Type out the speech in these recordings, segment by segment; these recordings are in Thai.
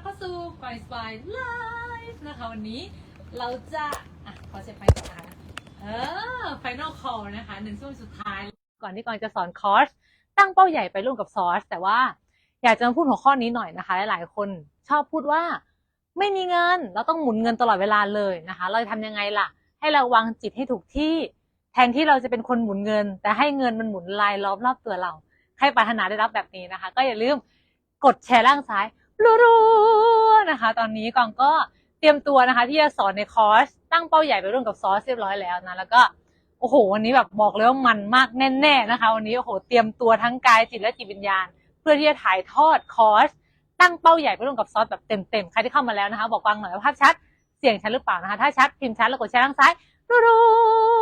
บเข้าสู่ไฟสปายไลฟ์นะคะวันนี้เราจะอะขอเช็คไฟก่อนนะคะเออไฟนอลคอลนะคะหนึ่งช่วงสุดท้าย ก่อนที่ก่อนจะสอนคอร์ส ตั้งเป้าใหญ่ไปร่วมกับซอส แต่ว่าอยากจะมาพูดหัวข้อนี้หน่อยนะคะหลายๆคนชอบพูดว่าไม่มีเงิน เราต้องหมุนเงินตลอดเวลาเลยนะคะ เราจะทำยังไงล่ะ ให้เราวางจิตให้ถูกที่ แทนที่เราจะเป็นคนหมุนเงิน แต่ให้เงินมันหมุนลายล้อมรอบตัวเรา ใครปรารถนาได้รับแบบนี้นะคะ ก็อย่าลืมกดแชร์ล่างซ้าย รัวๆนะคะ ตอนนี้กองก็เตรียมตัวนะคะ ที่จะสอนในคอร์สตั้งเป้าใหญ่ไปร่วมกับซอสเรียบร้อยแล้วนะ แล้วก็โอ้โหวันนี้แบบบอกเลยว่ามันมากแน่ๆนะคะ วันนี้โอ้โหเตรียมตัวทั้งกายจิตและจิตวิญญาณ เพื่อที่จะถ่ายทอดคอร์สตั้งเป้าใหญ่ไปร่วมกับซอสแบบเต็มๆใครที่เข้ามาแล้วนะคะ บอกฟังหน่อยว่าภาพชัดเสียงชัดหรือเปล่านะคะ ถ้าชัดพิมพ์ชัดแล้วกดแชร์ล่างซ้ายรั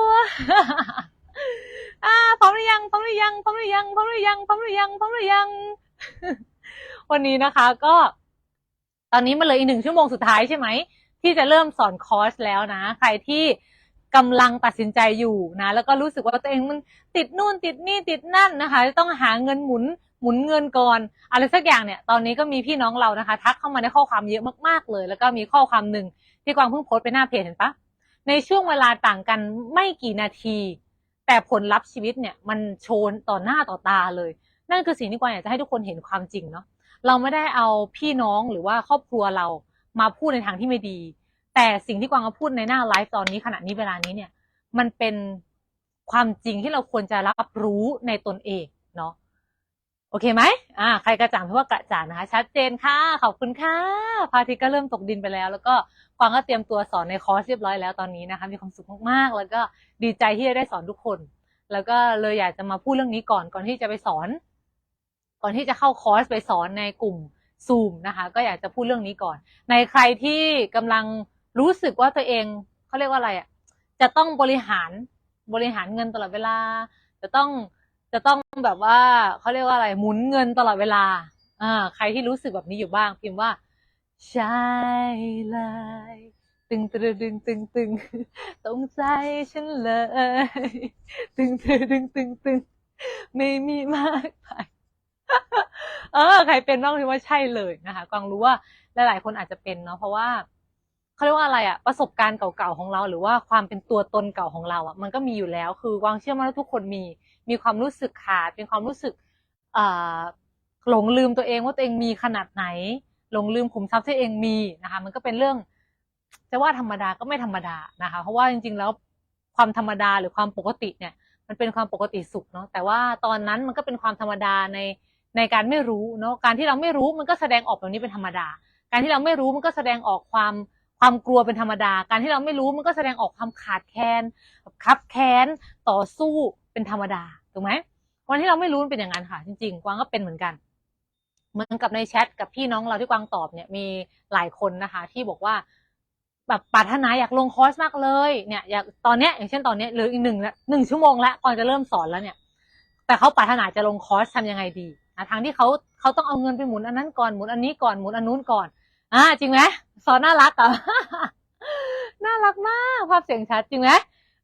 วๆอ่าพร้อมหรือยังพร้อมหรือยังพร้อมหรือยังพร้อมหรือยังพร้อมหรือยังพร้อมหรือยัง วันนี้นะคะก็ ตอนนี้มาเลยอีกหนึ่งชั่วโมงสุดท้ายใช่ไหม ที่จะเริ่มสอนคอร์สแล้วนะ ใครที่กำลังตัดสินใจอยู่นะ แล้วก็รู้สึกว่าตัวเองมันติดนู่นติดนี่ติดนั่นนะคะต้องหาเงินหมุนหมุนเงินก่อนอะไรสักอย่างเนี่ย ตอนนี้ก็มีพี่น้องเรานะคะ ทักเข้ามาในข้อความเยอะมากๆเลย แล้วก็มีข้อความหนึ่งที่กวางเพิ่งโพสต์ไปหน้าเพจเห็นปะในช่วงเวลาต่างกันไม่กี่นาที แต่ผลลัพธ์ชีวิตเนี่ยมันโชนต่อหน้าต่อตาเลย นั่นคือสิ่งที่กวางอยากจะให้ทุกคนเห็นความจริงเนาะ เราไม่ได้เอาพี่น้องหรือว่าครอบครัวเรามาพูดในทางที่ไม่ดี แต่สิ่งที่กวางมาพูดในหน้าไลฟ์ตอนนี้ขณะนี้เวลานี้เนี่ย มันเป็นความจริงที่เราควรจะรับรู้ในตนเองเนาะโอเคไหมอ่า ใครกระจ่างเพราะว่ากระจ่างนะคะ ชัดเจนค่ะ ขอบคุณค่ะพระอาทิตก็เริ่มตกดินไปแล้ว แล้วก็กวางก็เตรียมตัวสอนในคอร์สเรียบร้อยแล้วตอนนี้นะคะ มีความสุขมากๆ แล้วก็ดีใจที่ได้สอนทุกคน แล้วก็เลยอยากจะมาพูดเรื่องนี้ก่อน ก่อนที่จะไปสอน ก่อนที่จะเข้าคอร์สไปสอนในกลุ่มซูมนะคะ ก็อยากจะพูดเรื่องนี้ก่อน ในใครที่กำลังรู้สึกว่าตัวเองเขาเรียกว่าอะไรอะจะต้องบริหารบริหารเงินตลอดเวลา จะต้องจะต้องแบบว่าเขาเรียกว่าอะไรหมุนเงินตลอดเวลาอ่าใครที่รู้สึกแบบนี้อยู่บ้าง พิมพ์ว่าใช่เลยตึงตึงตึงตึงตึงตรงใจฉันเลย ตึงตึงตึงตึงตึงไม่มีมากไป เออ ใครเป็นบ้างพิมพ์ว่าใช่เลยนะคะกวางรู้ว่าหลาย ๆ คนอาจจะเป็นเนาะเพราะว่าเขาเรียกว่าอะไรอะประสบการณ์เก่า ๆ ของเรา หรือว่าความเป็นตัวตนเก่าของเราอะมันก็มีอยู่แล้ว คือกวางเชื่อมั่นว่าทุกคนมีมีความรู้สึกขาดเป็นความรู้สึกอ่าหลงลืมตัวเองว่าตัวเองมีขนาดไหน หลงลืมขุมทรัพย์ที่เองมีนะคะ มันก็เป็นเรื่องจะว่าธรรมดาก็ไม่ธรรมดานะคะ เพราะว่าจริง ๆ แล้วความธรรมดาหรือความปกติเนี่ย มันเป็นความปกติสุขเนาะแต่ว่าตอนนั้นมันก็เป็นความธรรมดาใน ในการไม่รู้เนาะการที่เราไม่รู้มันก็แสดงออกแบบนี้เป็นธรรมดา การที่เราไม่รู้มันก็แสดงออกความความกลัวเป็นธรรมดา การที่เราไม่รู้มันก็แสดงออกความขาดแคลนคับแค้นต่อสู้เป็นธรรมดาถูกไหมวันที่เราไม่รู้มันเป็นอย่างนั้นค่ะจริงๆกวางก็เป็นเหมือนกัน เหมือนกับในแชทกับพี่น้องเราที่กวางตอบเนี่ยมีหลายคนนะคะ ที่บอกว่าแบบปรารถนาอยากลงคอร์สมากเลยเนี่ยอยากตอนเนี้ยอย่างเช่นตอนเนี้ยเหลืออีกหนึ่งละหนึ่งชั่วโมงแล้วก่อนจะเริ่มสอนแล้วเนี่ย แต่เขาปรารถนาจะลงคอร์สทำยังไงดี ทางที่เขาเขาต้องเอาเงินไปหมุนอันนั้นก่อนหมุนอันนี้ก่อนหมุนอันนู้นก่อน อ่า จริงไหมสอนน่ารักอะน่ารักมากภาพเสียงชัดจริงไหม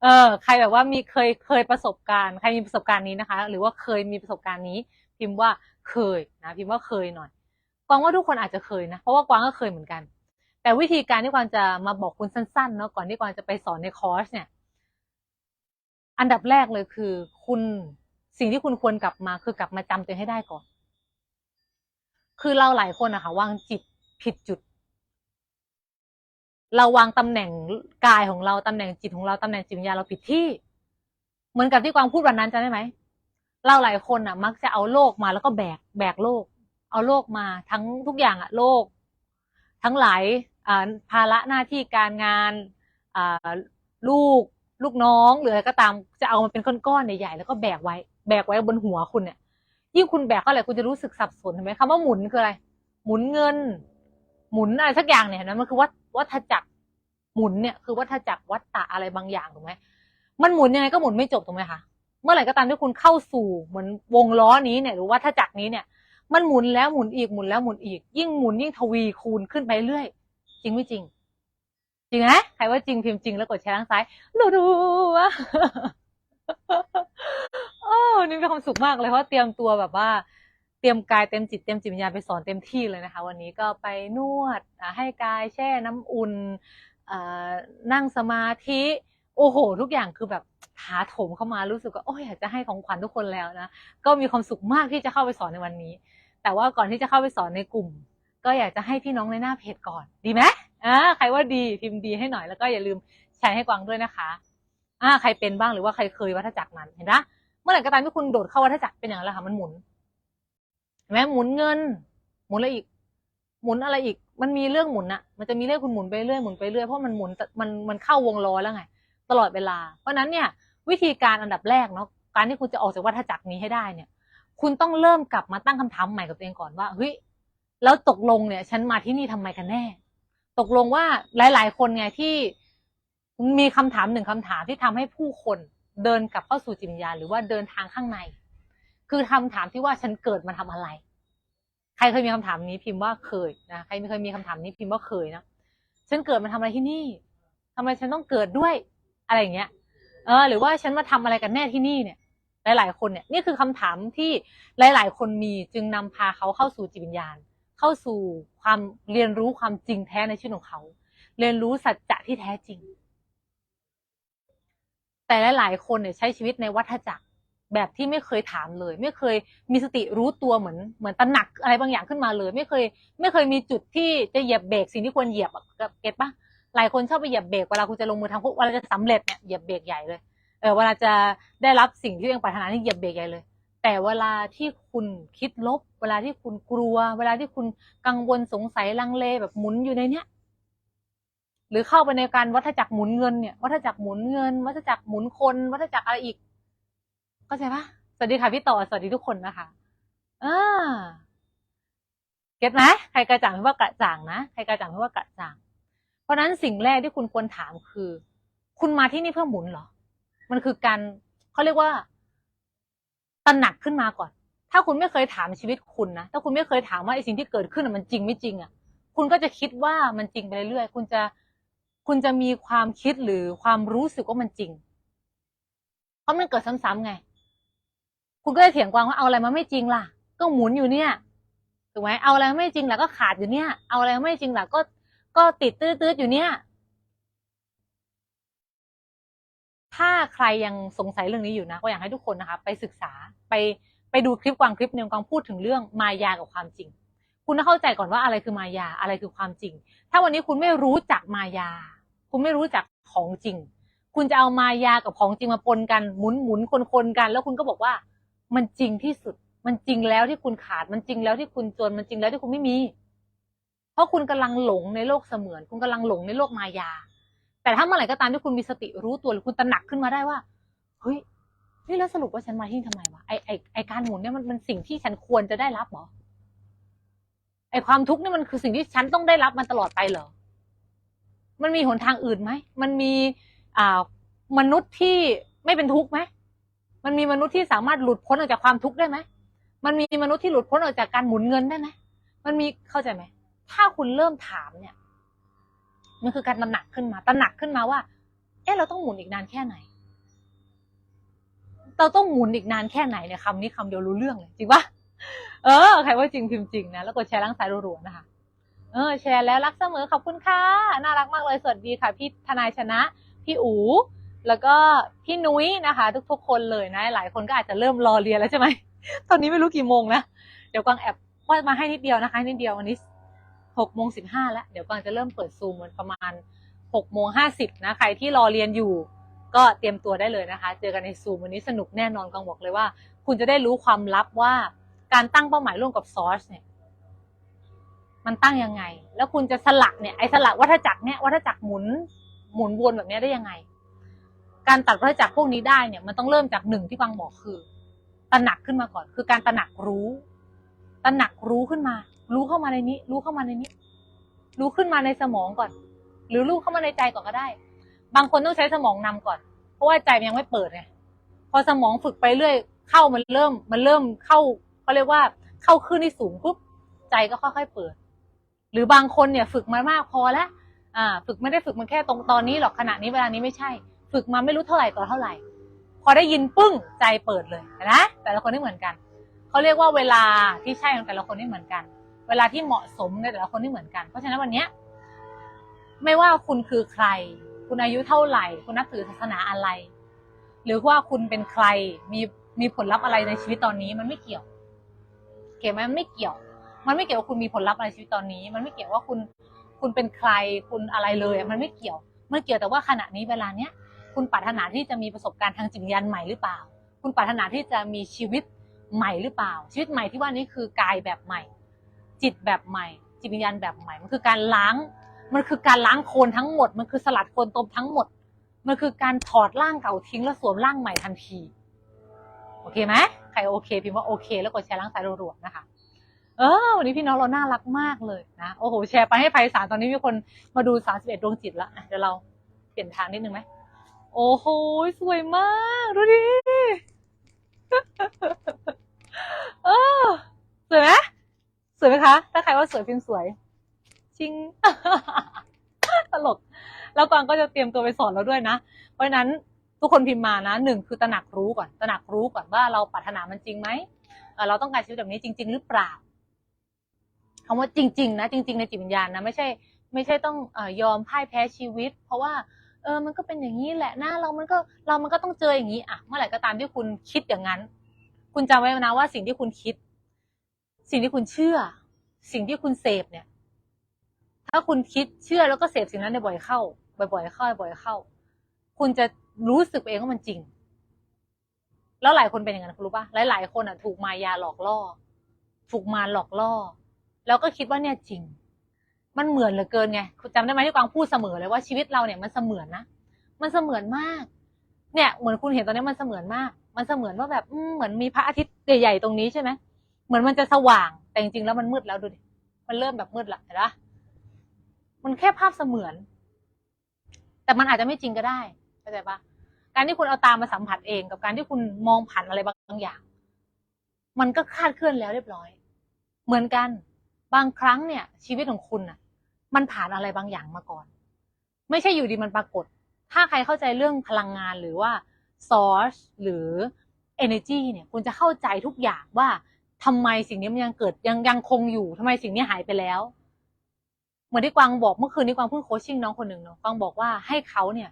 เออใครแบบว่ามีเคยเคยประสบการณ์ใครมีประสบการณ์นี้นะคะ หรือว่าเคยมีประสบการณ์นี้ พิมพ์ว่าเคยนะพิมพ์ว่าเคยหน่อยกวางว่าทุกคนอาจจะเคยนะเพราะว่ากวางก็เคยเหมือนกัน แต่วิธีการที่กวางจะมาบอกคุณสั้นๆเนาะก่อนที่กวางจะไปสอนในคอร์สเนี่ย อันดับแรกเลยคือคุณ สิ่งที่คุณควรกลับมาคือกลับมาจำตัวเองให้ได้ก่อน คือเราหลายคนอะค่ะวางจิตผิดจุด เราวางตำแหน่งกายของเราตำแหน่งจิตของเราตำแหน่งจิตวิญญาณเราผิดที่ เหมือนกับที่กวางพูดวันนั้นจำได้ไหมเราหลายคนอะมักจะเอาโลกมาแล้วก็แบกแบกโลก เอาโลกมาทั้งทุกอย่างอะโลก ทั้งหลายภาระหน้าที่การงานลูกลูกน้องหรืออะไรก็ตามจะเอามาเป็นก้อนๆใหญ่ๆแล้วก็แบกไว้ แบกไว้บนหัวคุณเนี่ย ยิ่งคุณแบกเท่าไหร่คุณจะรู้สึกสับสนเห็นไหมคำว่าหมุนคืออะไร หมุนเงิน หมุนอะไรสักอย่างเนี่ยนไหมมันคือวัฏวัฏจักรหมุนเนี่ยคือวัฏจักรวัฏตะอะไรบางอย่างถูกไหมมันหมุนยังไงก็หมุนไม่จบถูกไหมคะเมื่อไหร่ก็ตามที่คุณเข้าสู่เหมือนวงล้อนี้เนี่ยหรือวัฏจักรนี้เนี่ยมันหมุนแล้วหมุนอีกหมุนแล้วหมุนอีก ยิ่งหมุนยิ่งทวีคูณขึ้นไปเรื่อย จริงไม่จริง จริงนะใครว่าจริงพิมพ์จริงแล้วกดแชร์ทางซ้ายดูดูวะ โอ้นี่มีความสุขมากเลยเพราะเตรียมตัวแบบว่า เตรียมกายเต็มจิตเต็มจิตวิญญาณไปสอนเต็มที่เลยนะคะ วันนี้ก็ไปนวดให้กายแช่น้ำอุ่นนั่งสมาธิโอ้โห ทุกอย่างคือแบบถาโถมเข้ามารู้สึกว่าโอ้ยอยากจะให้ของขวัญทุกคนแล้วนะก็มีความสุขมากที่จะเข้าไปสอนในวันนี้ แต่ว่าก่อนที่จะเข้าไปสอนในกลุ่ม ก็อยากจะให้พี่น้องในหน้าเพจก่อน ดีไหมอ่าใครว่าดีพิมพ์ดีให้หน่อยแล้วก็อย่าลืมแชร์ให้กวางด้วยนะคะอ่าใครเป็นบ้างหรือว่าใครเคยวัฏจักรนั้นเห็นไหม เมื่อไหร่ก็ตามที่คุณโดดเข้าวัฏจักรเป็นอย่างไรล่ะค่ะมันหมุนเห็นไหมหมุนเงิน หมุนอะไรอีก หมุนอะไรอีก มันมีเรื่องหมุนอะมันจะมีเรื่องคุณหมุนไปเรื่อยหมุนไปเรื่อยเพราะมันหมุนมันมันเข้าวงล้อแล้วไง ตลอดเวลา เพราะนั้นเนี่ย วิธีการอันดับแรกเนาะการที่คุณจะออกจากวัฏจักรนี้ให้ได้เนี่ย คุณต้องเริ่มกลับมาตั้งคำถามใหม่กับตัวเองก่อนว่าเฮ้ยแล้วตกลงเนี่ย ฉันมาที่นี่ทำไมกันแน่ ตกลงว่าหลาย ๆ คนไงที่มีคำถามหนึ่งคำถามที่ทำให้ผู้คน เดินกลับเข้าสู่จิตวิญญาณหรือว่าเดินทางข้างใน คือคำถามที่ว่าฉันเกิดมาทำอะไร ใครเคยมีคำถามนี้พิมพ์ว่าเคยนะใครไม่เคยมีคำถามนี้พิมพ์ว่าเคยนะฉันเกิดมาทำอะไรที่นี่ทำไมฉันต้องเกิดด้วยอะไรอย่างเงี้ย เออ หรือว่าฉันมาทำอะไรกันแน่ที่นี่เนี่ย หลาย ๆ คนเนี่ยนี่คือคำถามที่หลาย ๆ คนมีจึงนำพาเขาเข้าสู่จิตวิญญาณ เข้าสู่ความเรียนรู้ความจริงแท้ในชีวิตของเขา เรียนรู้สัจจะที่แท้จริง แต่หลายๆคนเนี่ยใช้ชีวิตในวัฏจักรแบบที่ไม่เคยถามเลย ไม่เคยมีสติรู้ตัวเหมือนเหมือนตระหนักอะไรบางอย่างขึ้นมาเลย ไม่เคย ไม่เคยมีจุดที่จะเหยียบเบรกสิ่งที่ควรเหยียบอะเก็ตปะหลายคนชอบไปเหยียบเบรกเวลาคุณจะลงมือทำพวกเวลาจะสำเร็จเนี่ยเหยียบเบรกใหญ่เลยเออเวลาจะได้รับสิ่งที่ตัวเองปรารถนานี่เหยียบเบรกใหญ่เลย แต่เวลาที่คุณคิดลบ เวลาที่คุณกลัว เวลาที่คุณกังวลสงสัยลังเลแบบหมุนอยู่ในเนี้ย รือเข้าไปในการวัฏจักรหมุนเงินเนี่ยวัฏจักรหมุนเงิน วัฏจักรหมุนคนวัฏจักรอะไรอีกเข้าใจปะสวัสดีค่ะพี่ต่อสวัสดีทุกคนนะคะอ่าเก็ตไหมใครกระจ่างไม่ว่ากระจ่างนะใครกระจ่างไม่ว่ากระจ่าง เพราะนั้นสิ่งแรกที่คุณควรถามคือ คุณมาที่นี่เพื่อหมุนเหรอ มันคือการเขาเรียกว่าตระหนักขึ้นมาก่อน ถ้าคุณไม่เคยถามชีวิตคุณนะถ้าคุณไม่เคยถามว่าไอ้สิ่งที่เกิดขึ้นมันจริงไม่จริงอะ คุณก็จะคิดว่ามันจริงไปเรื่อยๆคุณจะ คุณจะมีความคิดหรือความรู้สึกว่ามันจริง เพราะมันเกิดซ้ำๆไง คุณก็จะเถียงกวางว่าเอาอะไรมาไม่จริงล่ะ ก็หมุนอยู่เนี่ยถูกไหมเอาอะไรไม่จริงล่ะก็ขาดอยู่เนี่ย เอาอะไรไม่จริงล่ะก็ก็ติดตื้อๆอยู่เนี่ย ถ้าใครยังสงสัยเรื่องนี้อยู่นะ ก็อยากให้ทุกคนนะคะ ไปศึกษาไปไปดูคลิปกวางคลิปหนึ่งกวางพูดถึงเรื่องมายากับความจริง คุณต้องเข้าใจก่อนว่าอะไรคือมายาอะไรคือความจริง ถ้าวันนี้คุณไม่รู้จักมายา คุณไม่รู้จักของจริง คุณจะเอามายากับของจริงมาปนกันหมุนหมุนคนคนกัน แล้วคุณก็บอกว่า มันจริงที่สุด มันจริงแล้วที่คุณขาดมันจริงแล้วที่คุณจนมันจริงแล้วที่คุณไม่มี เพราะคุณกำลังหลงในโลกเสมือน คุณกำลังหลงในโลกมายา แต่ถ้าเมื่อไหร่ก็ตามที่คุณมีสติรู้ตัวหรือคุณตระหนักขึ้นมาได้ว่าเฮ้ยนี่แล้วสรุปว่าฉันมาที่นี่ทำไมวะไอไอไอการหมุนเนี่ยมันมันสิ่งที่ฉันควรจะได้รับเหรอไอความทุกข์นี่มันคือสิ่งที่ฉันต้องได้รับมันตลอดไปเหรอ มันมีหนทางอื่นไหม มันมีอ่ามนุษย์ที่ไม่เป็นทุกข์ไหม มันมีมนุษย์ที่สามารถหลุดพ้นออกจากความทุกข์ได้ไหม มันมีมนุษย์ที่หลุดพ้นออกจากการหมุนเงินได้ไหม มันมีเข้าใจไหม ถ้าคุณเริ่มถามเนี่ย มันคือการตระหนักขึ้นมา ตระหนักขึ้นมาว่า เอ๊ะเราต้องหมุนอีกนานแค่ไหน เราต้องหมุนอีกนานแค่ไหนเนี่ยคำนี้คำเดียวรู้เรื่องเลยจริงปะเออ ใครว่าจริงพิมพ์จริงนะ แล้วกดแชร์ล้างสายรัวๆนะคะ เออแชร์แล้วรักเสมอขอบคุณค่ะ น่ารักมากเลยสวัสดีค่ะ พี่ทนายชนะ พี่อูแล้วก็พี่นุ้ยนะคะ ทุกๆคนเลยนะ หลายคนก็อาจจะเริ่มรอเรียนแล้วใช่ไหมตอนนี้ไม่รู้กี่โมงนะเดี๋ยวกวางแอบว่ามาให้นิดเดียวนะคะ นิดเดียววันนี้หกโมงสิบห้าแล้วเดี๋ยวกวางจะเริ่มเปิดซูมประมาณหกโมงห้าสิบนะใครที่รอเรียนอยู่ก็เตรียมตัวได้เลยนะคะ เจอกันในซูมวันนี้สนุกแน่นอนกวางบอกเลยว่า คุณจะได้รู้ความลับว่าการตั้งเป้าหมายร่วมกับซอสเนี่ย มันตั้งยังไง แล้วคุณจะสลักเนี่ยไอ้สลักวัฏจักรเนี่ยวัฏจักรหมุนหมุนวนแบบนี้ได้ยังไง การตัดวัฏจักรพวกนี้ได้เนี่ยมันต้องเริ่มจากหนึ่งที่กวางบอกคือตระหนักขึ้นมาก่อน คือการตระหนักรู้ตระหนักรู้ขึ้นมา รู้เข้ามาในนี้ รู้เข้ามาในนี้ รู้ขึ้นมาในสมองก่อน หรือรู้เข้ามาในใจก่อนก็ได้ บางคนต้องใช้สมองนำก่อน เพราะว่าใจมันยังไม่เปิดไงพอสมองฝึกไปเรื่อยเข้ามันเริ่ม มันเริ่มเข้าเขาเรียกว่าเข้าขึ้นที่สูงปุ๊บใจก็ค่อยๆเปิด หรือบางคนเนี่ยฝึกมามากพอแล้วอ่าฝึกไม่ได้ฝึกมันแค่ตรงตอนนี้หรอกขณะนี้เวลานี้ไม่ใช่ ฝึกมาไม่รู้เท่าไหร่ต่อเท่าไหร่ พอได้ยินปึ้งใจเปิดเลยนะแต่ละคนไม่เหมือนกันเขาเรียกว่าเวลาที่ใช่ของแต่ละคนไม่เหมือนกัน เวลาที่เหมาะสมในแต่ละคนไม่เหมือนกัน เพราะฉะนั้นวันนี้ไม่ว่าคุณคือใคร คุณอายุเท่าไหร่ คุณนับถือศาสนาอะไร หรือว่าคุณเป็นใครมีมีผลลัพธ์อะไรในชีวิตตอนนี้มันไม่เกี่ยวเกี่ยวไหมมันไม่เกี่ยว มันไม่เกี่ยวว่าคุณมีผลลัพธ์อะไรชีวิตตอนนี้ มันไม่เกี่ยวว่าคุณคุณเป็นใครคุณอะไรเลยมันไม่เกี่ยว มันเกี่ยวแต่ว่าขณะนี้เวลาเนี้ยคุณปรารถนาที่จะมีประสบการณ์ทางจิตวิญญาณใหม่หรือเปล่า คุณปรารถนาที่จะมีชีวิตใหม่หรือเปล่า ชีวิตใหม่ที่ว่านี้คือกายแบบใหม่ จิตแบบใหม่ จิตวิญญาณแบบใหม่ มันคือการล้าง มันคือการล้างโคลนทั้งหมด มันคือสลัดโคลนตมทั้งหมด มันคือการถอดร่างเก่าทิ้งแล้วสวมร่างใหม่ทันที โอเคไหมใครโอเคพิมพ์ว่าโอเค แล้วกดแชร์ร่างสายรัวๆนะคะ เออวันนี้พี่น้องเราน่ารักมากเลยนะโอ้โหแชร์ไปให้ไพศาลตอนนี้มีคนมาดู31ดดวงจิตแล้วอะเดี๋ยวเราเปลี่ยนทางนิดนึงไหมโอ้โหสวยมากดูดิเออสวยไหมสวยไหมคะ ถ้าใครว่าสวยพิมพ์สวยจริงตลก แล้วกวางก็จะเตรียมตัวไปสอนเราด้วยนะ เพราะฉะนั้นทุกคนพิมพ์มานะหนึ่งคือตระหนักรู้ก่อนตระหนักรู้ก่อนว่าเราปรารถนามันจริงไหมเอ่อเราต้องการชีวิตแบบนี้จริง ๆ หรือเปล่า คำว่าจริง ๆ นะ จริง ๆ ในจิตวิญญาณนะไม่ใช่ ไม่ใช่ต้องเอ่อยอมพ่ายแพ้ชีวิต เพราะว่าเออมันก็เป็นอย่างนี้แหละหน้าเรามันก็เรามันก็ต้องเจออย่างนี้อะเมื่อไหร่ก็ตามที่คุณคิดอย่างนั้น คุณจำไว้นะว่าสิ่งที่คุณคิด สิ่งที่คุณเชื่อ สิ่งที่คุณเสพเนี่ย ถ้าคุณคิดเชื่อแล้วก็เสพสิ่งนั้นบ่อยๆเข้า บ่อยๆเข้าบ่อยๆเข้า คุณจะรู้สึกเองว่ามันจริง แล้วหลายคนเป็นอย่างนั้นคุณรู้ปะหลายๆคนอะ ถูกมายาหลอกล่อ ถูกมารหลอกล่อ แล้วก็คิดว่าเนี่ยจริง มันเหมือนเหลือเกินไงคุณจำได้ไหมที่กวางพูดเสมอเลยว่าชีวิตเราเนี่ยมันเสมือนนะ มันเสมือนมาก เนี่ยเหมือนคุณเห็นตอนนี้มันเสมือนมาก มันเสมือนว่าแบบเหมือนมีพระอาทิตย์ใหญ่ๆตรงนี้ใช่ไหมเหมือนมันจะสว่าง แต่จริงๆแล้วมันมืดแล้วดูดิ มันเริ่มแบบมืดละเห็นปะมันแค่ภาพเสมือน แต่มันอาจจะไม่จริงก็ได้เข้าใจปะการที่คุณเอาตามาสัมผัสเอง กับการที่คุณมองผ่านอะไรบางอย่าง มันก็คาดเคลื่อนแล้วเรียบร้อย เหมือนกัน บางครั้งเนี่ยชีวิตของคุณน่ะ มันผ่านอะไรบางอย่างมาก่อน ไม่ใช่อยู่ดีมันปรากฏ ถ้าใครเข้าใจเรื่องพลังงานหรือว่า source หรือ energy เนี่ยคุณจะเข้าใจทุกอย่างว่าทำไมสิ่งนี้มันยังเกิดยังยังคงอยู่ทำไมสิ่งนี้หายไปแล้วเหมือนที่กวางบอกเมื่อคืนนี้กวางเพิ่งโคชชิ่งน้องคนหนึ่งเนาะกวางบอกว่าให้เขาเนี่ย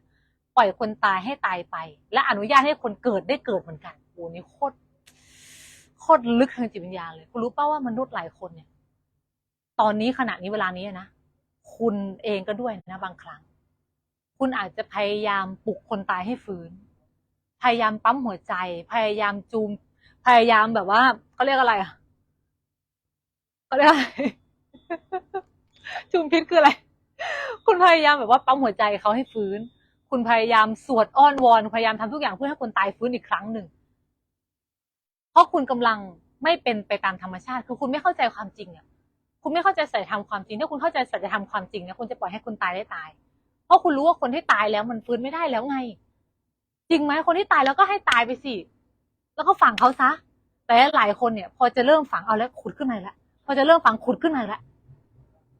ปล่อยคนตายให้ตายไป และอนุญาตให้คนเกิดได้เกิดเหมือนกันโอ้นี่โคตรโคตรลึกทางจิตวิญญาณเลย คุณรู้ป่าว่ามนุษย์หลายคนเนี่ย ตอนนี้ขณะนี้เวลานี้นะคุณเองก็ด้วยนะบางครั้ง คุณอาจจะพยายามปลุกคนตายให้ฟื้น พยายามปั๊มหัวใจ พยายามจูม พยายามแบบว่าเขาเรียกอะไรอะเขาเรียกอะไรจูมพิษคืออะไร คุณพยายามแบบว่าปั๊มหัวใจเขาให้ฟื้น คุณพยายามสวดอ้อนวอนพยายามทำทุกอย่างเพื่อให้คนตายฟื้นอีกครั้งหนึ่ง เพราะคุณกำลังไม่เป็นไปตามธรรมชาติ คือคุณไม่เข้าใจความจริงอะ คุณไม่เข้าใจสัจธรรมความจริง ถ้าคุณเข้าใจสัจธรรมความจริงนะคุณจะปล่อยให้คนตายได้ตาย เพราะคุณรู้ว่าคนที่ตายแล้วมันฟื้นไม่ได้แล้วไง จริงไหมคนที่ตายแล้วก็ให้ตายไปสิ แล้วก็ฝังเขาซะ แต่หลายคนเนี่ย พอจะเริ่มฝังเอาแล้วขุดขึ้นมาแล้วพอจะเริ่มฝังขุดขึ้นมาแล้ว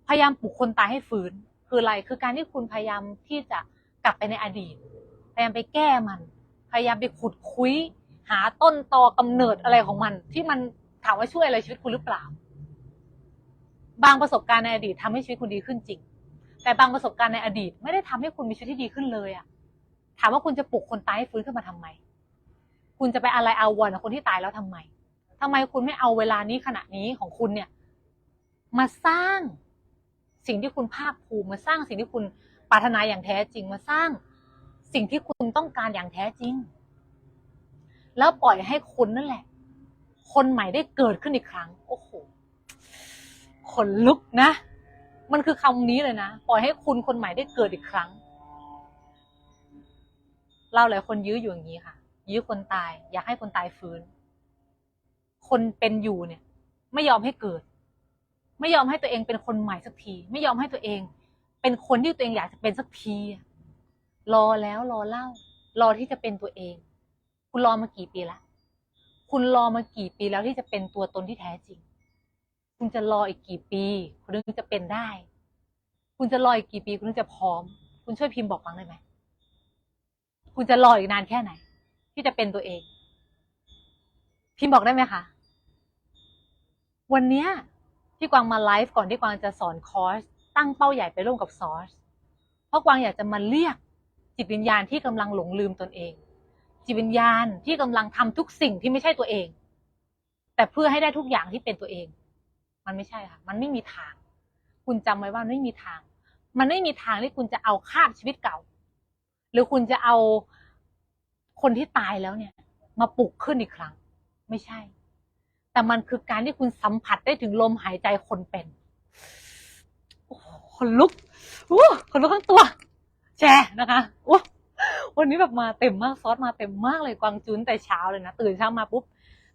พยายามปลุกคนตายให้ฟื้น คืออะไร คือการที่คุณพยายามที่จะกลับไปในอดีต พยายามไปแก้มัน พยายามไปขุดคุย หาต้นตอกำเนิดอะไรของมัน ที่มันถามว่าช่วยอะไรชีวิตคุณหรือเปล่า บางประสบการณ์ในอดีตทำให้ชีวิตคุณดีขึ้นจริง แต่บางประสบการณ์ในอดีต ไม่ได้ทำให้คุณมีชีวิตที่ดีขึ้นเลยอะถามว่าคุณจะปลุกคนตายให้ฟื้นขึ้นมาทำไม คุณจะไปอะไรเอาวันกับคนที่ตายแล้วทำไมทำไมคุณไม่เอาเวลานี้ขณะนี้ของคุณเนี่ย มาสร้างสิ่งที่คุณภาคภูมิมาสร้างสิ่งที่คุณปรารถนาอย่างแท้จริงมาสร้างสิ่งที่คุณต้องการอย่างแท้จริง แล้วปล่อยให้คุณนั่นแหละ คนใหม่ได้เกิดขึ้นอีกครั้ง โอ้โห ขนลุกนะ มันคือคำนี้เลยนะ ปล่อยให้คุณคนใหม่ได้เกิดอีกครั้ง เราหลายคนยื้ออยู่อย่างนี้ค่ะ ยื้อคนตาย อยากให้คนตายฟื้น คนเป็นอยู่เนี่ย ไม่ยอมให้เกิด ไม่ยอมให้ตัวเองเป็นคนใหม่สักที ไม่ยอมให้ตัวเอง เป็นคนที่ตัวเองอยากจะเป็นสักทีอะรอแล้วรอเล่า รอที่จะเป็นตัวเอง คุณรอมากี่ปีละ คุณรอมากี่ปีแล้วที่จะเป็นตัวตนที่แท้จริง คุณจะรออีกกี่ปี คุณถึงจะเป็นได้ คุณจะรออีกกี่ปี คุณถึงจะพร้อม คุณช่วยพิมพ์บอกฟังได้ไหม คุณจะรออีกนานแค่ไหน ที่จะเป็นตัวเอง พิมพ์บอกได้ไหมคะ วันเนี้ยที่กวางมาไลฟ์ก่อนที่กวางจะสอนคอร์สตั้งเป้าใหญ่ไปร่วมกับซอร์สเพราะกวางอยากจะมาเรียกจิตวิญญาณที่กำลังหลงลืมตนเอง จิตวิญญาณที่กำลังทำทุกสิ่งที่ไม่ใช่ตัวเอง แต่เพื่อให้ได้ทุกอย่างที่เป็นตัวเอง มันไม่ใช่ค่ะ มันไม่มีทาง คุณจำไว้ว่าไม่มีทาง มันไม่มีทางที่คุณจะเอาคาบชีวิตเก่า หรือคุณจะเอาคนที่ตายแล้วเนี่ย มาปลุกขึ้นอีกครั้ง ไม่ใช่ แต่มันคือการที่คุณสัมผัสได้ถึงลมหายใจคนเป็นคนลุกอู้คนลุกทั้งตัว แชร์นะคะโอ้วันนี้แบบมาเต็มมากซอสมาเต็มมากเลยกวางจุนแต่เช้าเลยนะตื่นเช้ามาปุ๊บ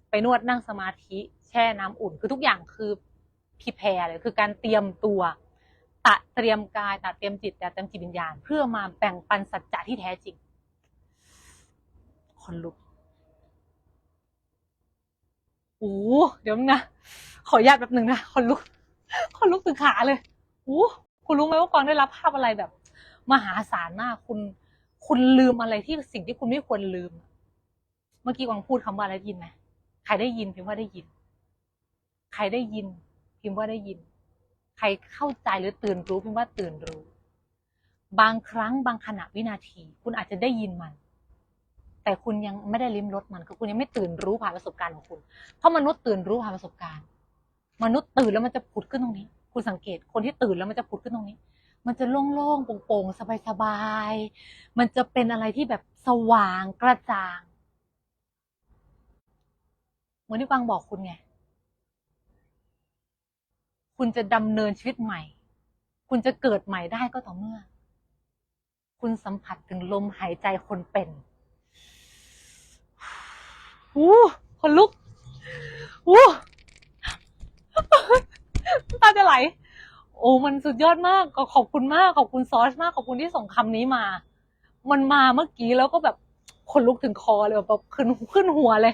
ไปนวดนั่งสมาธิแช่น้ำอุ่นคือทุกอย่างคือ พิแพรเลยคือการเตรียมตัวตะเตรียมกายตะเตรียมจิตตะเตรียมจิตวิญญาณ เพื่อมาแบ่งปันสัจจะที่แท้จริงคนลุกโอ้เดี๋ยวนะขออนุญาตแป๊บหนึ่งนะคนลุกคนลุกถึงขาเลยโอ้คุณรู้ไหมว่ากวางได้รับภาพอะไรแบบ มหาศาลมากคุณ คุณลืมอะไรที่สิ่งที่คุณไม่ควรลืม เมื่อกี้กวางพูดคำว่าอะไรได้ยินไหมใครได้ยินพิมพ์ว่าได้ยิน ใครได้ยิน พิมพ์ว่าได้ยิน ใครเข้าใจหรือตื่นรู้พิมพ์ว่าตื่นรู้ บางครั้งบางขณะวินาที คุณอาจจะได้ยินมัน แต่คุณยังไม่ได้ลิ้มรสมันคือคุณยังไม่ตื่นรู้ผ่านประสบการณ์ของคุณ เพราะมนุษย์ตื่นรู้ผ่านประสบการณ์ มนุษย์ตื่นแล้วมันจะผุดขึ้นตรงนี้ คุณสังเกตคนที่ตื่นแล้วมันจะผุดขึ้นตรงนี้ มันจะโล่งๆโปร่งๆสบายๆมันจะเป็นอะไรที่แบบสว่างกระจ่างเหมือนที่กวางบอกคุณไง คุณจะดำเนินชีวิตใหม่ คุณจะเกิดใหม่ได้ก็ต่อเมื่อ คุณสัมผัสถึงลมหายใจคนเป็นอู้คนลุกอู้น้ำตาจะไหล โอ้มันสุดยอดมากก็ขอบคุณมากขอบคุณซอสมากขอบคุณที่ส่งคำนี้มา มันมาเมื่อกี้แล้วก็แบบขนลุกถึงคอเลยแบบขึ้นขึ้นหัวเลย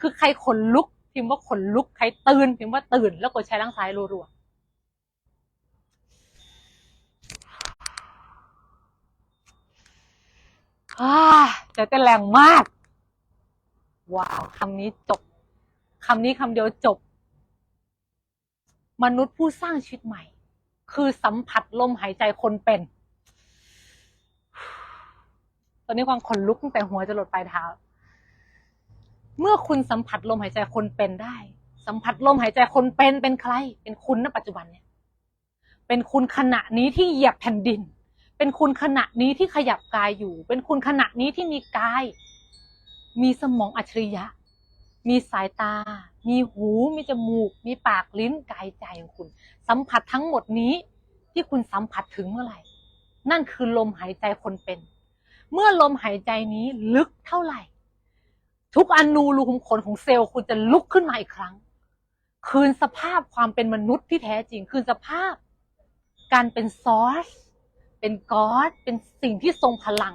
คือใครขนลุก พิมพ์ว่าขนลุกใครตื่นพิมพ์ว่าตื่น แล้วกดแชร์ล่างซ้ายรัวๆอ่าใจเต้นแรงมาก ว้าวคำนี้จบคำนี้คำเดียวจบ มนุษย์ผู้สร้างชีวิตใหม่ คือสัมผัสลมหายใจคนเป็น ตอนนี้ความขนลุกตั้งแต่หัวจะหลดปลายเท้า เมื่อคุณสัมผัสลมหายใจคนเป็นได้ สัมผัสลมหายใจคนเป็นเป็นใคร เป็นคุณณปัจจุบันเนี่ย เป็นคุณขณะนี้ที่เหยียบแผ่นดิน เป็นคุณขณะนี้ที่ขยับกายอยู่ เป็นคุณขณะนี้ที่มีกาย มีสมองอัจฉริยะ มีสายตา มีหู มีจมูก มีปากลิ้นกายใจของคุณ สัมผัสทั้งหมดนี้ที่คุณสัมผัสถึงเมื่อไหร่ นั่นคือลมหายใจคนเป็น เมื่อลมหายใจนี้ลึกเท่าไหร่ ทุกอนูรูขุมขนของเซลล์คุณจะลุกขึ้นมาอีกครั้ง คืนสภาพความเป็นมนุษย์ที่แท้จริง คืนสภาพ การเป็นซอส เป็นกอดเป็นสิ่งที่ทรงพลัง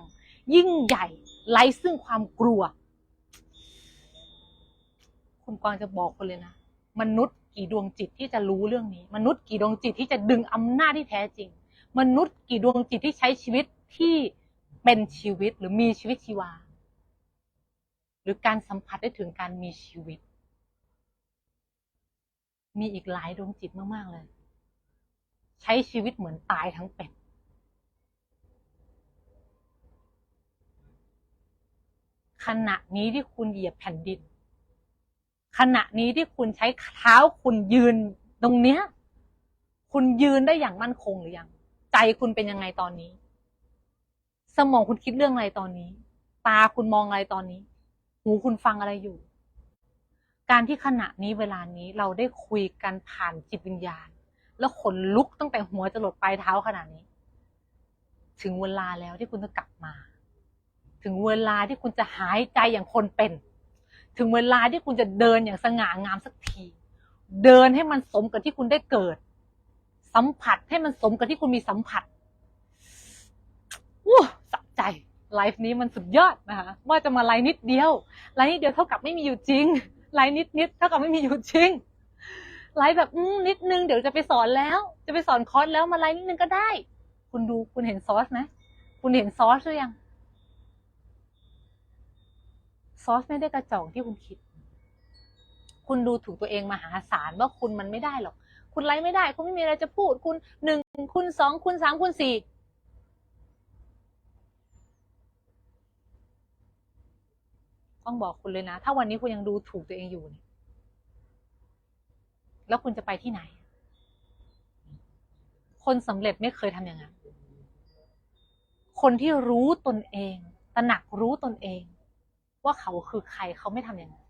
ยิ่งใหญ่ไร้ซึ่งความกลัว คุณกวางจะบอกคนเลยนะ มนุษย์กี่ดวงจิตที่จะรู้เรื่องนี้ มนุษย์กี่ดวงจิตที่จะดึงอำนาจที่แท้จริง มนุษย์กี่ดวงจิตที่ใช้ชีวิตที่เป็นชีวิตหรือมีชีวิตชีวา หรือการสัมผัสได้ถึงการมีชีวิต มีอีกหลายดวงจิตมากๆเลย ใช้ชีวิตเหมือนตายทั้งเป็นขณะนี้ที่คุณเหยียบแผ่นดิน ขณะนี้ที่คุณใช้เท้าคุณยืนตรงเนี้ย คุณยืนได้อย่างมั่นคงหรือยัง ใจคุณเป็นยังไงตอนนี้ สมองคุณคิดเรื่องอะไรตอนนี้ ตาคุณมองอะไรตอนนี้ หูคุณฟังอะไรอยู่ การที่ขณะนี้เวลานี้เราได้คุยกันผ่านจิตวิญญาณ แล้วขนลุกตั้งแต่หัวจรดปลายเท้าขนาดนี้ ถึงเวลาแล้วที่คุณจะกลับมา ถึงเวลาที่คุณจะหายใจอย่างคนเป็น ถึงเวลาที่คุณจะเดินอย่างสง่างามสักที เดินให้มันสมกับที่คุณได้เกิด สัมผัสให้มันสมกับที่คุณมีสัมผัสอู้สะใจ ไลฟ์นี้มันสุดยอดนะคะว่าจะมาไลฟ์นิดเดียว ไลฟ์นิดเดียวเท่ากับไม่มีอยู่จริง ไลฟ์นิดนิดเท่ากับไม่มีอยู่จริง ไลฟ์แบบนิดนึงเดี๋ยวจะไปสอนแล้ว จะไปสอนคอร์สแล้วมาไลฟ์นิดนึงก็ได้ คุณดูคุณเห็นซอสไหมคุณเห็นซอสหรือยัง ซอสไม่ได้กระจอกที่คุณคิด คุณดูถูกตัวเองมหาศาลว่าคุณมันไม่ได้หรอก คุณไลฟ์ไม่ได้ คุณไม่มีอะไรจะพูด คุณหนึ่งคุณสองคุณสามคุณสี่ ต้องบอกคุณเลยนะ ถ้าวันนี้คุณยังดูถูกตัวเองอยู่เนี่ยแล้วคุณจะไปที่ไหน คนสำเร็จไม่เคยทำอย่างนั้น คนที่รู้ตนเอง ตระหนักรู้ตนเอง ว่าเขาคือใครเขาไม่ทำอย่างนั้น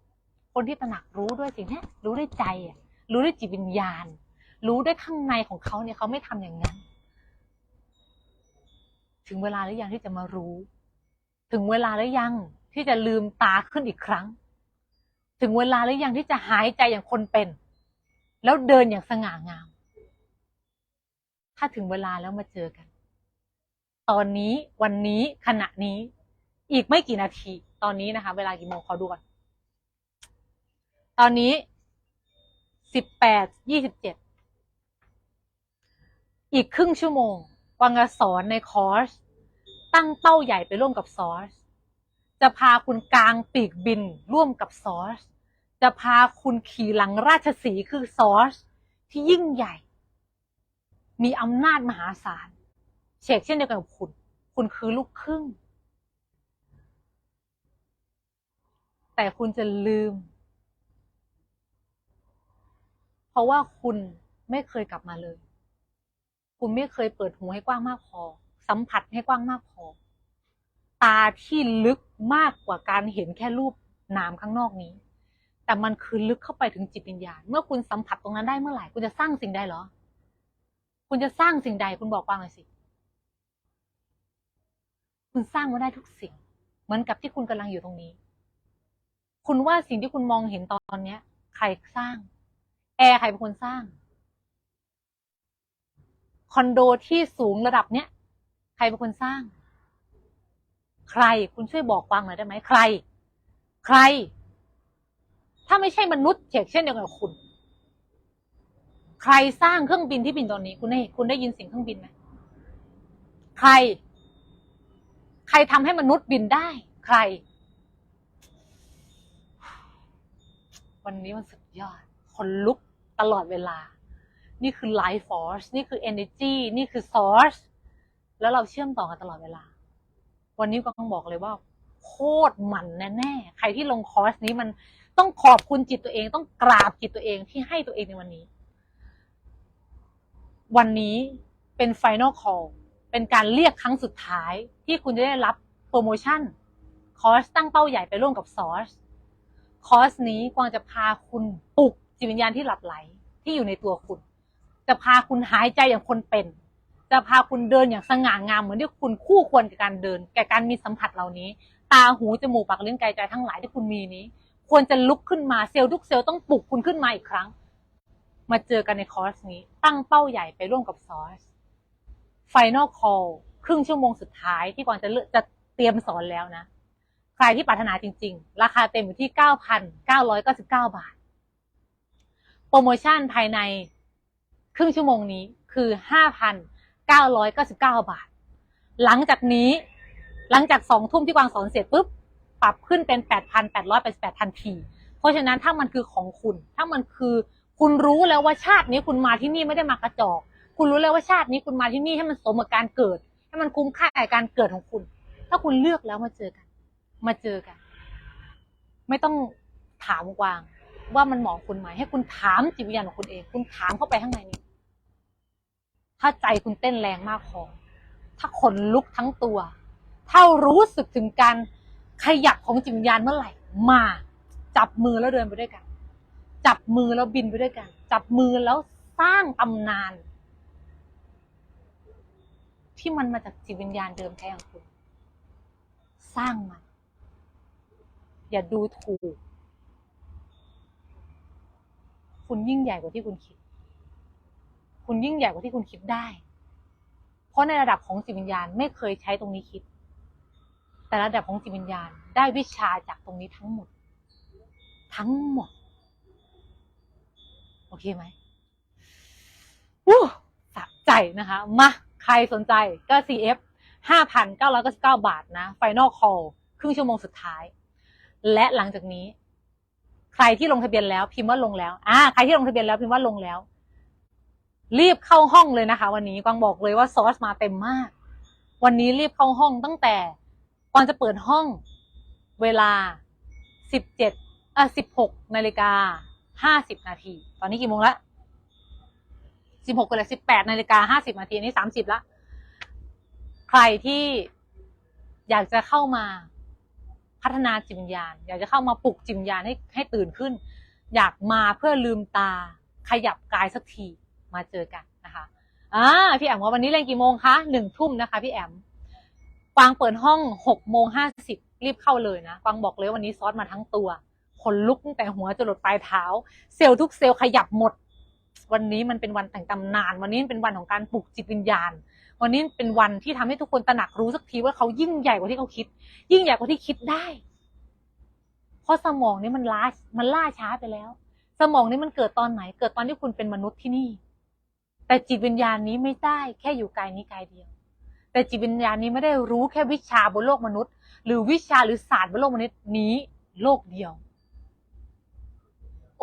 คนที่ตระหนักรู้ด้วยสิ่งนี้รู้ด้วยใจอะรู้ด้วยจิตวิญญาณ รู้ด้วยข้างในของเขาเนี่ยเขาไม่ทำอย่างนั้น ถึงเวลาหรือยังที่จะมารู้ ถึงเวลาหรือยัง ที่จะลืมตาขึ้นอีกครั้ง ถึงเวลาหรือยังที่จะหายใจอย่างคนเป็น แล้วเดินอย่างสง่างาม ถ้าถึงเวลาแล้วมาเจอกัน ตอนนี้วันนี้ขณะนี้อีกไม่กี่นาที ตอนนี้นะคะ เวลากี่โมงขอดูก่อนตอนนี้สิบแปดยี่สิบเจ็ดอีกครึ่งชั่วโมงกวางจะสอนในคอร์ส ตั้งเป้าใหญ่ไปร่วมกับซอร์ส จะพาคุณกลางปีกบินร่วมกับซอร์สจะพาคุณขี่หลังราชสีคือซอร์สที่ยิ่งใหญ่ มีอำนาจมหาศาลเชกเช่นเดียวกันกับคุณ คุณคือลูกครึ่ง แต่คุณจะลืม เพราะว่าคุณไม่เคยกลับมาเลย คุณไม่เคยเปิดหูให้กว้างมากพอ สัมผัสให้กว้างมากพอ ตาที่ลึกมากกว่าการเห็นแค่รูปนามข้างนอกนี้ แต่มันคือลึกเข้าไปถึงจิตวิญญาณ เมื่อคุณสัมผัสตรงนั้นได้เมื่อไหร่ คุณจะสร้างสิ่งใดเหรอ คุณจะสร้างสิ่งใด คุณบอกกวางหน่อยสิ คุณสร้างมาได้ทุกสิ่ง เหมือนกับที่คุณกำลังอยู่ตรงนี้ คุณว่าสิ่งที่คุณมองเห็นตอนเนี้ย ใครสร้าง แอร์ใครเป็นคนสร้าง คอนโดที่สูงระดับเนี้ย ใครเป็นคนสร้าง ใคร คุณช่วยบอกฟังหน่อยได้ไหมใคร ใคร ถ้าไม่ใช่มนุษย์เฉกเช่นเดียวกับคุณ ใครสร้างเครื่องบินที่บินตอนนี้ คุณได้คุณได้ยินเสียงเครื่องบินไหมใคร ใครทำให้มนุษย์บินได้ ใคร วันนี้มันสุดยอด คนลุกตลอดเวลา นี่คือ life force นี่คือ energy นี่คือ source แล้วเราเชื่อมต่อกันตลอดเวลา วันนี้ก็ต้องบอกเลยว่า โคตรมันแน่ๆ ใครที่ลงคอร์สนี้มันต้องขอบคุณจิตตัวเอง ต้องกราบจิตตัวเองที่ให้ตัวเองในวันนี้ วันนี้เป็น final call เป็นการเรียกครั้งสุดท้ายที่คุณจะได้รับโปรโมชั่น คอร์สตั้งเป้าใหญ่ไปร่วมกับซอร์สคอร์สนี้กวางจะพาคุณปลุกจิตวิญญาณที่หลับไหลที่อยู่ในตัวคุณ จะพาคุณหายใจอย่างคนเป็น จะพาคุณเดินอย่างสง่างามเหมือนที่คุณคู่ควรกับการเดิน แก่การมีสัมผัสเหล่านี้ ตาหูจมูกปากลิ้นกายใจทั้งหลายที่คุณมีนี้ ควรจะลุกขึ้นมาเซลล์ทุกเซลล์ต้องปลุกคุณขึ้นมาอีกครั้ง มาเจอกันในคอร์สนี้ ตั้งเป้าใหญ่ไปร่วมกับซอร์ส Final Call ครึ่งชั่วโมงสุดท้ายที่กวางจะเลือกจะเตรียมสอนแล้วนะ ใครที่ปรารถนาจริง ๆ ราคาเต็มอยู่ที่ 9,999 บาท โปรโมชั่นภายในครึ่งชั่วโมงนี้คือ 999 บาท หลังจากนี้หลังจากสองทุ่มที่กวางสอนเสร็จปุ๊บปรับขึ้นเป็น 8,888ทันที เพราะฉะนั้นถ้ามันคือของคุณ ถ้ามันคือคุณรู้แล้วว่าชาตินี้คุณมาที่นี่ไม่ได้มากระจอก คุณรู้แล้วว่าชาตินี้คุณมาที่นี่ให้มันสมกับการเกิด ให้มันคุ้มค่ากับการเกิดของคุณ ถ้าคุณเลือกแล้วมาเจอกัน มาเจอกัน ไม่ต้องถามกวาง ว่ามันเหมาะคุณไหมให้คุณถามจิตวิญญาณของคุณเอง คุณถามเข้าไปข้างในนี้ ถ้าใจคุณเต้นแรงมากพอถ้าขนลุกทั้งตัว ถ้ารู้สึกถึงการขยับของจิตวิญญาณเมื่อไหร่ มา จับมือแล้วเดินไปด้วยกัน จับมือแล้วบินไปด้วยกัน จับมือแล้วสร้างตำนาน ที่มันมาจากจิตวิญญาณเดิมแท้ของคุณ สร้างมัน อย่าดูถูก คุณยิ่งใหญ่กว่าที่คุณคิด คุณยิ่งใหญ่กว่าที่คุณคิดได้ เพราะในระดับของจิตวิญญาณไม่เคยใช้ตรงนี้คิด แต่ระดับของจิตวิญญาณได้วิชาจากตรงนี้ทั้งหมด ทั้งหมด โอเคไหมวู้สะใจนะคะ มา ใครสนใจก็ CF 5,999 บาทนะ Final Call ครึ่งชั่วโมงสุดท้าย และหลังจากนี้ ใครที่ลงทะเบียนแล้วพิมพ์ว่าลงแล้ว อ่า ใครที่ลงทะเบียนแล้วพิมพ์ว่าลงแล้ว รีบเข้าห้องเลยนะคะ วันนี้กวางบอกเลยว่าซอสมาเต็มมาก วันนี้รีบเข้าห้องตั้งแต่ก่อนจะเปิดห้องเวลาสิบเจ็ดอะสิบหกนาฬิกาห้าสิบนาที ตอนนี้กี่โมงละสิบหกกันเลยสิบแปดนาฬิกาห้าสิบนาทีนนี้สามสิบละ ใครที่อยากจะเข้ามาพัฒนาจิตวิญญาณ อยากจะเข้ามาปลุกจิตวิญญาณให้ให้ตื่นขึ้น อยากมาเพื่อลืมตาขยับกายสักที มาเจอกันนะคะอ่าพี่แอมว่าวันนี้เล่นกี่โมงคะหนึ่งทุ่มนะคะ พี่แอมกวางเปิดห้องหกโมงห้าสิบรีบเข้าเลยนะกวางบอกเลยวันนี้ซอสมาทั้งตัวขนลุกตั้งแต่หัวจรดปลายเท้า เซลล์ทุกเซลล์ขยับหมด วันนี้มันเป็นวันแต่งตำนาน วันนี้เป็นวันของการปลุกจิตวิญญาณ วันนี้เป็นวันที่ทำให้ทุกคนตระหนักรู้สักทีว่าเขายิ่งใหญ่กว่าที่เขาคิด ยิ่งใหญ่กว่าที่คิดได้ เพราะสมองนี่มันล้ามันล่าช้าไปแล้ว สมองนี่มันเกิดตอนไหน เกิดตอนที่คุณเป็นมนุษย์ที่นี่ แต่จิตวิญญาณนี้ไม่ได้แค่อยู่กายนี้กายเดียว แต่จิตวิญญาณนี้ไม่ได้รู้แค่วิชาบนโลกมนุษย์ หรือวิชาหรือศาสตร์บนโลกมนุษย์นี้โลกเดียว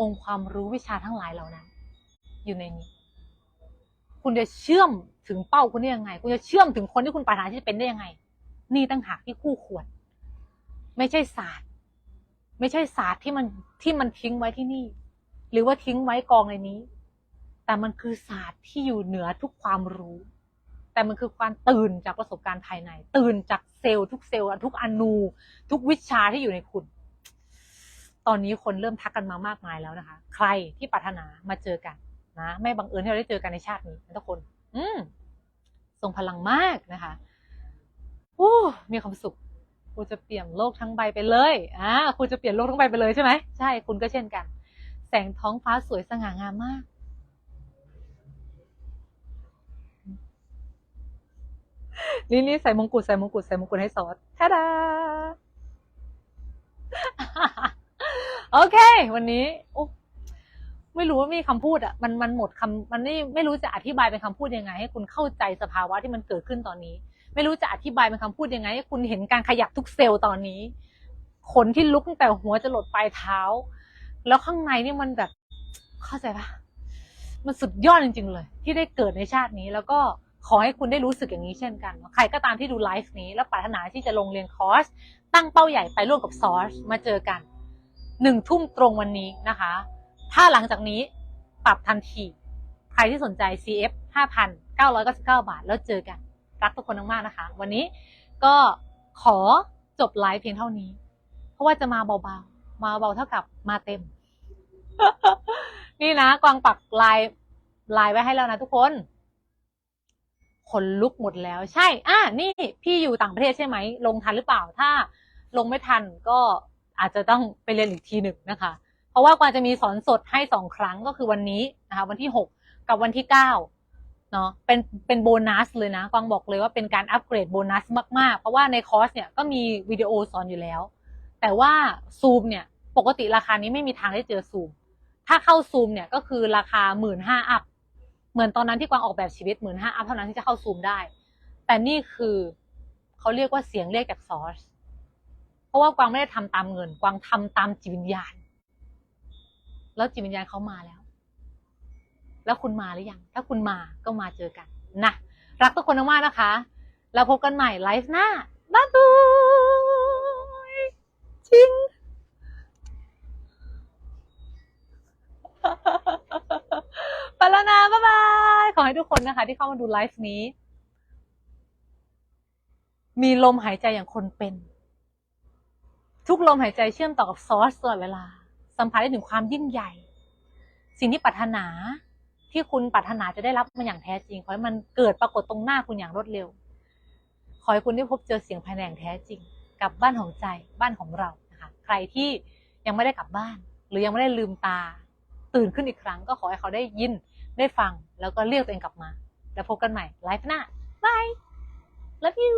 องค์ความรู้วิชาทั้งหลายเหล่านั้น อยู่ในนี้ คุณจะเชื่อมถึงเป้าคุณได้ยังไง คุณจะเชื่อมถึงคนที่คุณปรารถนาที่จะเป็นได้ยังไง นี่ตั้งหากที่คู่ควร ไม่ใช่ศาสตร์ ไม่ใช่ศาสตร์ที่มันที่มันทิ้งไว้ที่นี่ หรือว่าทิ้งไว้กองในนี้ แต่มันคือศาสตร์ที่อยู่เหนือทุกความรู้ แต่มันคือความตื่นจากประสบการณ์ภายใน ตื่นจากเซลล์ทุกเซลล์ทุกอนูทุกวิชาที่อยู่ในคุณ ตอนนี้คนเริ่มทักกันมามากมายแล้วนะคะ ใครที่ปรารถนามาเจอกันนะไม่บังเอิญที่เราได้เจอกันในชาตินี้ทุกคน อืมทรงพลังมากนะคะอู้มีความสุขคุณจะเปลี่ยนโลกทั้งใบไปเลยอ่าคุณจะเปลี่ยนโลกทั้งใบไปเลยใช่ไหมใช่ คุณก็เช่นกัน แสงท้องฟ้าสวยสง่างามมาก นี่นี่ใส่มงกุฎใส่มงกุฎใส่มงกุฎให้ซอสท่าดาโอเค วันนี้โอ้ไม่รู้ว่ามีคำพูดอะ มันมันหมดคำมันไม่ไม่รู้จะอธิบายเป็นคำพูดยังไง ให้คุณเข้าใจสภาวะที่มันเกิดขึ้นตอนนี้ ไม่รู้จะอธิบายเป็นคำพูดยังไง ให้คุณเห็นการขยับทุกเซลล์ตอนนี้ ขนที่ลุกตั้งแต่หัวจะหลดปลายเท้า แล้วข้างในนี่มันแบบ เข้าใจปะมันสุดยอดจริง ๆ เลย ที่ได้เกิดในชาตินี้แล้วก็ ขอให้คุณได้รู้สึกอย่างนี้เช่นกันใครก็ตามที่ดูไลฟ์นี้ แล้วปรารถนาที่จะลงเรียนคอร์ส ตั้งเป้าใหญ่ไปร่วมกับซอร์สมาเจอกันหนึ่งทุ่มตรงวันนี้นะคะ ถ้าหลังจากนี้ปรับทันที ใครที่สนใจ CF 5,999 บาท แล้วเจอกัน รักทุกคนมากๆนะคะ วันนี้ก็ขอจบไลฟ์เพียงเท่านี้ เพราะว่าจะมาเบาๆ มาเบาเท่ากับมาเต็ม นี่นะ กวางปักลายลายไว้ให้แล้วนะทุกคน ขนลุกหมดแล้วใช่ อะนี่พี่อยู่ต่างประเทศใช่ไหม ลงทันหรือเปล่า ถ้าลงไม่ทันก็อาจจะต้องไปเรียนอีกทีหนึ่งนะคะ เพราะว่ากว่าจะมีสอนสดให้สองครั้งก็คือวันนี้นะคะ วันที่หกกับวันที่เก้าเนาะ เป็น เป็นโบนัสเลยนะกวางบอกเลยว่าเป็นการอัปเกรดโบนัสมาก ๆ เพราะว่าในคอร์สเนี่ยก็มีวิดีโอสอนอยู่แล้ว แต่ว่าซูมเนี่ยปกติราคานี้ไม่มีทางได้เจอซูม ถ้าเข้าซูมเนี่ยก็คือราคาหมื่นห้าอัพ เหมือนตอนนั้นที่กวางออกแบบชีวิตหมื่นห้าอัพเท่านั้นที่จะเข้าซูมได้ แต่นี่คือเขาเรียกว่าเสียงเรียกจากซอสเพราะว่ากวางไม่ได้ทำตามเงิน กวางทำตามจิตวิญญาณ แล้วจิตวิญญาณเขามาแล้ว แล้วคุณมาหรือยัง ถ้าคุณมาก็มาเจอกันนะรักทุกคนมากๆนะคะ แล้วพบกันใหม่ไลฟ์หน้าบ๊ายบายจริง ไปแล้วนะ บ๊ายบาย ขอ ให้ทุกคนนะคะ ที่เข้ามาดูไลฟ์นี้ มีลมหายใจอย่างคนเป็น ทุกลมหายใจเชื่อมต่อกับซอสตลอดเวลา สัมผัสได้ถึงความยิ่งใหญ่ สิ่งที่ปรารถนาที่คุณปรารถนาจะได้รับมันอย่างแท้จริง ขอให้มันเกิดปรากฏตรงหน้าคุณอย่างรวดเร็ว ขอให้คุณได้พบเจอเสียงภายในอย่างแท้จริง กับบ้านของใจบ้านของเรานะคะ ใครที่ยังไม่ได้กลับบ้าน หรือยังไม่ได้ลืมตา ตื่นขึ้นอีกครั้ง ก็ขอให้เขาได้ยิน ได้ฟังแล้วก็เรียกตัวเองกลับมา แล้วพบกันใหม่ไลฟ์หน้าบาย love you